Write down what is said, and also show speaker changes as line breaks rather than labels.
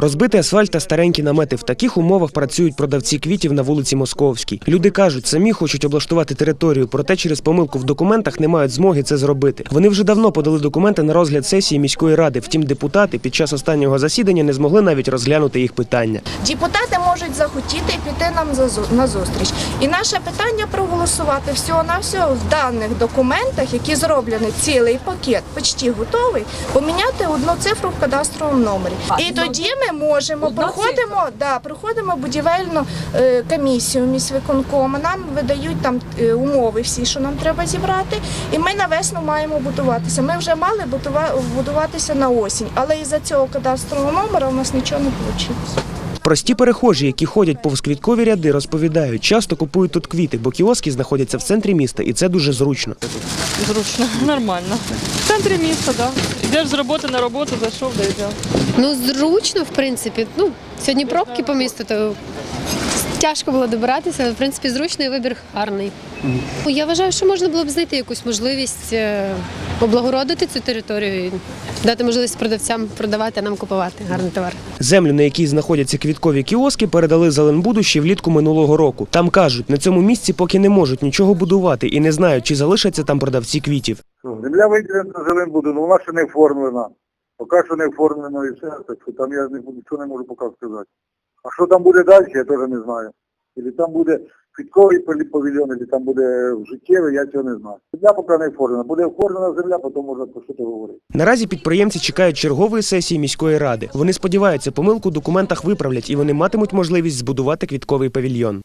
Розбитий асфальт та старенькі намети. В таких умовах працюють продавці квітів на вулиці Московській. Люди кажуть, самі хочуть облаштувати територію, проте через помилку в документах не мають змоги це зробити. Вони вже давно подали документи на розгляд сесії міської ради. Втім, депутати під час останнього засідання не змогли навіть розглянути їх питання.
Депутати можуть захотіти і піти нам на зустріч. І наше питання проголосувати всього на всього в даних документах, які зроблені цілий пакет, почти готовий, поміняти одну цифру в кадастровому номері. І тоді ми можемо проходимо, да, проходимо будівельну е, комісію міськвиконкому. Нам видають там е, умови всі, що нам треба зібрати. І ми на весну маємо будуватися. Ми вже мали будуватися на осінь, але із-за цього кадастрового номера у нас нічого не вийшло.
Прості перехожі, які ходять повз квіткові ряди, розповідають, часто купують тут квіти, бо кіоски знаходяться в центрі міста, і це дуже зручно.
Зручно, нормально. В центрі міста, так. Да. Йдеш з роботи на роботу, зайшов, да йдеш.
Ну, зручно, в принципі. Ну, сьогодні пробки по місту, то тяжко було добиратися, але в принципі зручно і вибір гарний. Ну, Я вважаю, що можна було б знайти якусь можливість е, облагородити цю територію і дати можливість продавцям продавати, а нам купувати гарний товар.
Землю, на якій знаходяться квіткові кіоски, передали Зеленбуду ще влітку минулого року. Там кажуть, на цьому місці поки не можуть нічого будувати і не знають, чи залишаться там продавці квітів.
Що, Земля виділена буде, але вона ще не оформлена. Поки що не оформлено і все, так що там я нічого не можу поки сказати. А що там буде далі, я теж не знаю. Или там буде квітковий павільйон, или там буде життєвий, я цього не знаю. Земля поки не оформлена. Буде оформлена земля, потім можна про що то говорити.
Наразі підприємці чекають чергової сесії міської ради. Вони сподіваються, помилку в документах виправлять і вони матимуть можливість збудувати квітковий павільйон.